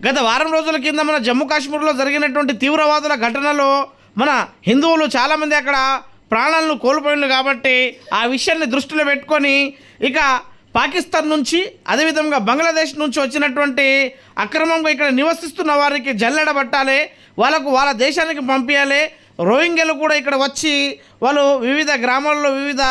గత వారం రోజుల కింద మన జమ్మూ కాశ్మీర్లో జరిగినటువంటి తీవ్రవాదుల ఘటనలో మన హిందువులు చాలామంది అక్కడ ప్రాణాలను కోల్పోయింది కాబట్టి ఆ విషయాన్ని దృష్టిలో పెట్టుకొని ఇక పాకిస్తాన్ నుంచి అదేవిధంగా బంగ్లాదేశ్ నుంచి వచ్చినటువంటి అక్రమంగా ఇక్కడ నివసిస్తున్న వారికి జల్లెడబట్టాలి వాళ్ళకు వాళ్ళ దేశానికి పంపించాలి రోహింగ్యలు కూడా ఇక్కడ వచ్చి వాళ్ళు వివిధ గ్రామాల్లో వివిధ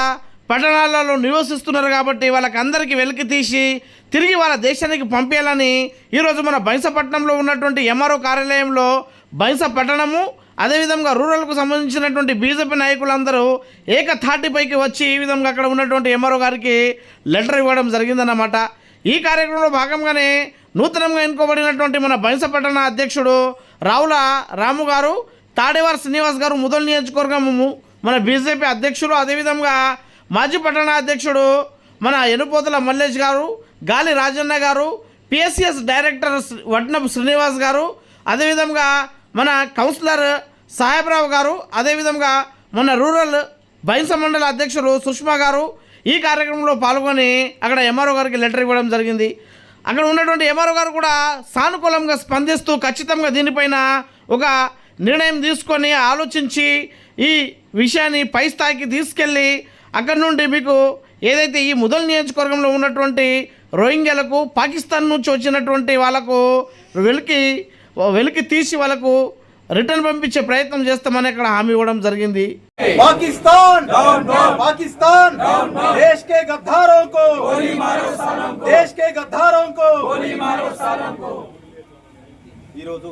పట్టణాలలో నివసిస్తున్నారు కాబట్టి వాళ్ళకి అందరికీ వెలికి తీసి తిరిగి వాళ్ళ దేశానికి పంపించాలని ఈరోజు మన బైంసపట్నంలో ఉన్నటువంటి ఎంఆర్ఓ కార్యాలయంలో బైంస పట్టణము అదేవిధంగా రూరల్కు సంబంధించినటువంటి బీజేపీ నాయకులందరూ ఏక తాటిపైకి వచ్చి ఈ విధంగా అక్కడ ఉన్నటువంటి ఎంఆర్ఓ గారికి లెటర్ ఇవ్వడం జరిగిందన్నమాట. ఈ కార్యక్రమంలో భాగంగానే నూతనంగా ఎన్నుకోబడినటువంటి మన బైంసపట్టణ అధ్యక్షుడు రావుల రాము గారు తాడేవారి శ్రీనివాస్ గారు ముదల్ నియోజకవర్గము మన బీజేపీ అధ్యక్షులు అదేవిధంగా మాజీ పట్టణ అధ్యక్షుడు మన ఎనుపోతల మల్లేష్ గారు గాలి రాజన్న గారు పిఎస్సిఎస్ డైరెక్టర్ వడ్నపు శ్రీనివాస్ గారు అదేవిధంగా మన కౌన్సిలర్ సాహెబ్రావు గారు అదేవిధంగా మన రూరల్ బైంస మండల అధ్యక్షులు సుష్మా గారు ఈ కార్యక్రమంలో పాల్గొని అక్కడ ఎంఆర్ఓ గారికి లెటర్ ఇవ్వడం జరిగింది. అక్కడ ఉన్నటువంటి ఎంఆర్ఓ గారు కూడా సానుకూలంగా స్పందిస్తూ ఖచ్చితంగా దీనిపైన ఒక నిర్ణయం తీసుకొని ఆలోచించి ఈ విషయాన్ని పై స్థాయికి తీసుకెళ్ళి అక్కడ నుండి మీకు ఏదైతే ఈ ముదల్ నియోజకవర్గంలో ఉన్నటువంటి రోహింగ్యాలకు పాకిస్తాన్ నుంచి వచ్చినటువంటి వాళ్ళకు వెలికి వెలికి తీసి వాళ్ళకు రిటర్న్ పంపించే ప్రయత్నం చేస్తామని అక్కడ హామీ ఇవ్వడం జరిగింది. పాకిస్తాన్! పాకిస్తాన్! దేశ్ కే దేశ్ కే కో ఈరోజు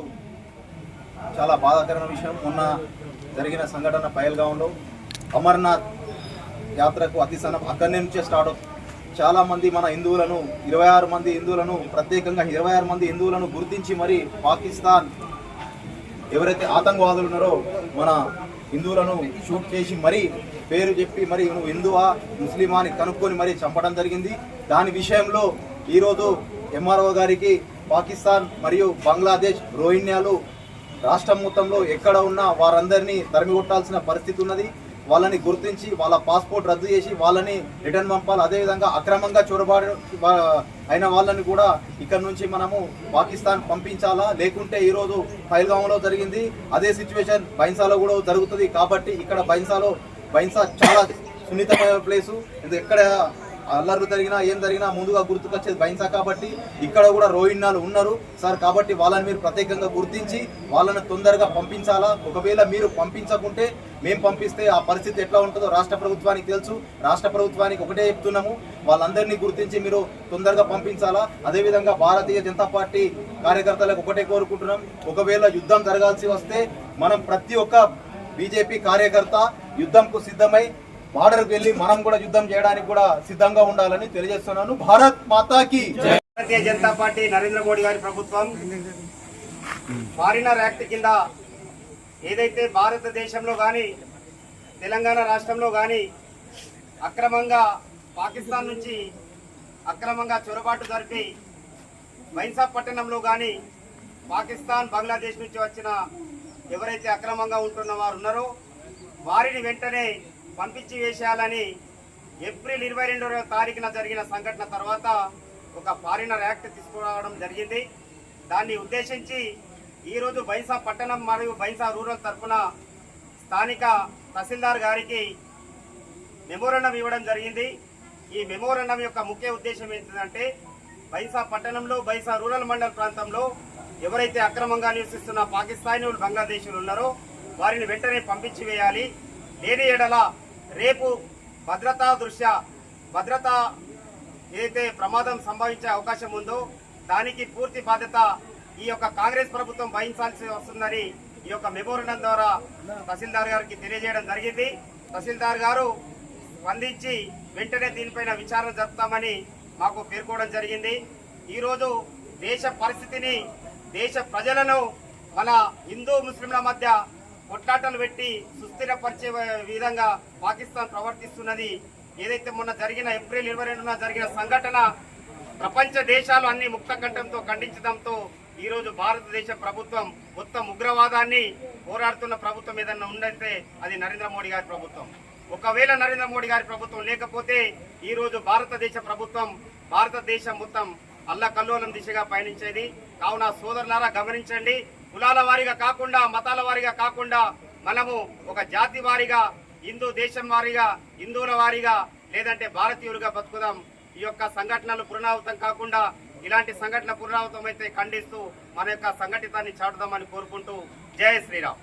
చాలా బాధాకరమైన విషయం. మొన్న జరిగిన సంఘటన పైల్గాంలో అమర్నాథ్ యాత్రకు అతి సనం అక్కడి నుంచే స్టార్ట్ అవుతుంది. చాలా మంది మన హిందువులను ఇరవై ఆరు మంది హిందువులను ప్రత్యేకంగా ఇరవై ఆరు మంది హిందువులను గుర్తించి మరి పాకిస్తాన్ ఎవరైతే ఆతంకవాదులు ఉన్నారో మన హిందువులను షూట్ చేసి మరీ పేరు చెప్పి మరి నువ్వు హిందువా ముస్లిమా అని కనుక్కొని మరీ చంపడం జరిగింది. దాని విషయంలో ఈరోజు ఎంఆర్ఓ గారికి పాకిస్తాన్ మరియు బంగ్లాదేశ్ రోహిణ్యాలు రాష్ట్రం మొత్తంలో ఎక్కడ ఉన్నా వారందరినీ తరిమి కొట్టాల్సిన పరిస్థితి ఉన్నది. వాళ్ళని గుర్తించి వాళ్ళ పాస్పోర్ట్ రద్దు చేసి వాళ్ళని రిటర్న్ పంపాలి. అదేవిధంగా అక్రమంగా చొరబాటు అయిన వాళ్ళని కూడా ఇక్కడ నుంచి మనము పాకిస్తాన్ పంపించాలా? లేకుంటే ఈరోజు పైల్గాంలో జరిగింది. అదే సిచ్యువేషన్ బైన్సాలో కూడా జరుగుతుంది. కాబట్టి ఇక్కడ బైన్సాలో బైన్సా చాలా సున్నితమైన ప్లేసు ఇది ఎక్కడ అల్లర్లు జరిగినా ఏం జరిగినా ముందుగా గుర్తుకొచ్చేది బైన్సా కాబట్టి ఇక్కడ కూడా రోహిణాలు ఉన్నారు. సార్ కాబట్టి వాళ్ళని మీరు ప్రత్యేకంగా గుర్తించి వాళ్ళని తొందరగా పంపించాలా? ఒకవేళ మీరు పంపించకుంటే మేము పంపిస్తే ఆ పరిస్థితి ఎట్లా ఉంటుందో రాష్ట్ర ప్రభుత్వానికి తెలుసు. రాష్ట్ర ప్రభుత్వానికి ఒకటే చెప్తున్నాము. వాళ్ళందరినీ గుర్తించి మీరు తొందరగా పంపించాలా? అదేవిధంగా భారతీయ జనతా పార్టీ కార్యకర్తలకు ఒకటే కోరుకుంటున్నాం. ఒకవేళ యుద్ధం జరగాల్సి వస్తే మనం ప్రతి ఒక్క బీజేపీ కార్యకర్త యుద్ధంకు సిద్ధమై బార్డర్కి వెళ్ళి మనం కూడా యుద్ధం చేయడానికి కూడా సిద్ధంగా ఉండాలని తెలియజేస్తున్నాను. భారత్ మాతాకి భారతీయ జనతా పార్టీ నరేంద్ర మోడీ గారి ప్రభుత్వం ఫారినర్ యాక్ట్ కింద ఏదైతే భారతదేశంలో కానీ తెలంగాణ రాష్ట్రంలో కానీ అక్రమంగా పాకిస్తాన్ నుంచి అక్రమంగా చొరబాటు జరిపి వైన్సా పట్టణంలో కానీ పాకిస్తాన్ బంగ్లాదేశ్ నుంచి వచ్చిన ఎవరైతే అక్రమంగా ఉంటున్న వారు ఉన్నారో వారిని వెంటనే పంపించి వేసేయాలని ఏప్రిల్ ఇరవై రెండవ తారీఖున జరిగిన సంఘటన తర్వాత ఒక ఫారినర్ యాక్ట్ తీసుకురావడం జరిగింది. దాన్ని ఉద్దేశించి ఈరోజు బైసా పట్టణం మరియు బైసా రూరల్ తరఫున స్థానిక తహసీల్దార్ గారికి మెమోరండం ఇవ్వడం జరిగింది. ఈ మెమోరండం యొక్క ముఖ్య ఉద్దేశం ఏంటంటే బైసా పట్టణంలో బైసా రూరల్ మండల్ ప్రాంతంలో ఎవరైతే అక్రమంగా నివసిస్తున్న పాకిస్తానీలు బంగ్లాదేశీలు ఉన్నారో వారిని వెంటనే పంపించి వేయాలి. లేని ఎడల రేపు భద్రతా దృష్ట్యా భద్రత ఏదైతే ప్రమాదం సంభవించే అవకాశం ఉందో దానికి పూర్తి బాధ్యత ఈ యొక్క కాంగ్రెస్ ప్రభుత్వం వహించాల్సి వస్తుందని ఈ యొక్క మెమోరండం ద్వారా తహసీల్దార్ గారికి తెలియజేయడం జరిగింది. తహసీల్దార్ గారు స్పందించి వెంటనే దీనిపైన విచారణ జరుపుతామని మాకు పేర్కోవడం జరిగింది. ఈరోజు దేశ పరిస్థితిని దేశ ప్రజలను మన హిందూ ముస్లింల మధ్య కొట్లాటలు పెట్టి సుస్థిరపరిచే విధంగా పాకిస్తాన్ ప్రవర్తిస్తున్నది. ఏదైతే మొన్న జరిగిన ఏప్రిల్ ఇరవై రెండున జరిగిన సంఘటన ప్రపంచ దేశాలు అన్ని ముక్త కంఠంతో ఖండించడంతో ఈరోజు భారతదేశ ప్రభుత్వం మొత్తం ఉగ్రవాదాన్ని పోరాడుతున్న ప్రభుత్వం ఏదన్నా ఉందంటే అది నరేంద్ర మోడీ గారి ప్రభుత్వం. ఒకవేళ నరేంద్ర మోడీ గారి ప్రభుత్వం లేకపోతే ఈరోజు భారతదేశ ప్రభుత్వం భారతదేశం మొత్తం అల్లకల్లోలం దిశగా పయనించేది. కావున సోదరులారా గమనించండి కులాల వారీగా కాకుండా మతాల వారీగా కాకుండా మనము ఒక జాతి వారీగా హిందూ దేశం వారీగా హిందువుల వారీగా లేదంటే భారతీయులుగా బతుకుదాం. ఈ యొక్క సంఘటనలు పునరావృతం కాకుండా ఇలాంటి సంఘటన పునరావృతం అయితే ఖండిస్తూ మన యొక్క సంఘటితాన్ని చాటుదామని కోరుకుంటూ జయ శ్రీరామ్.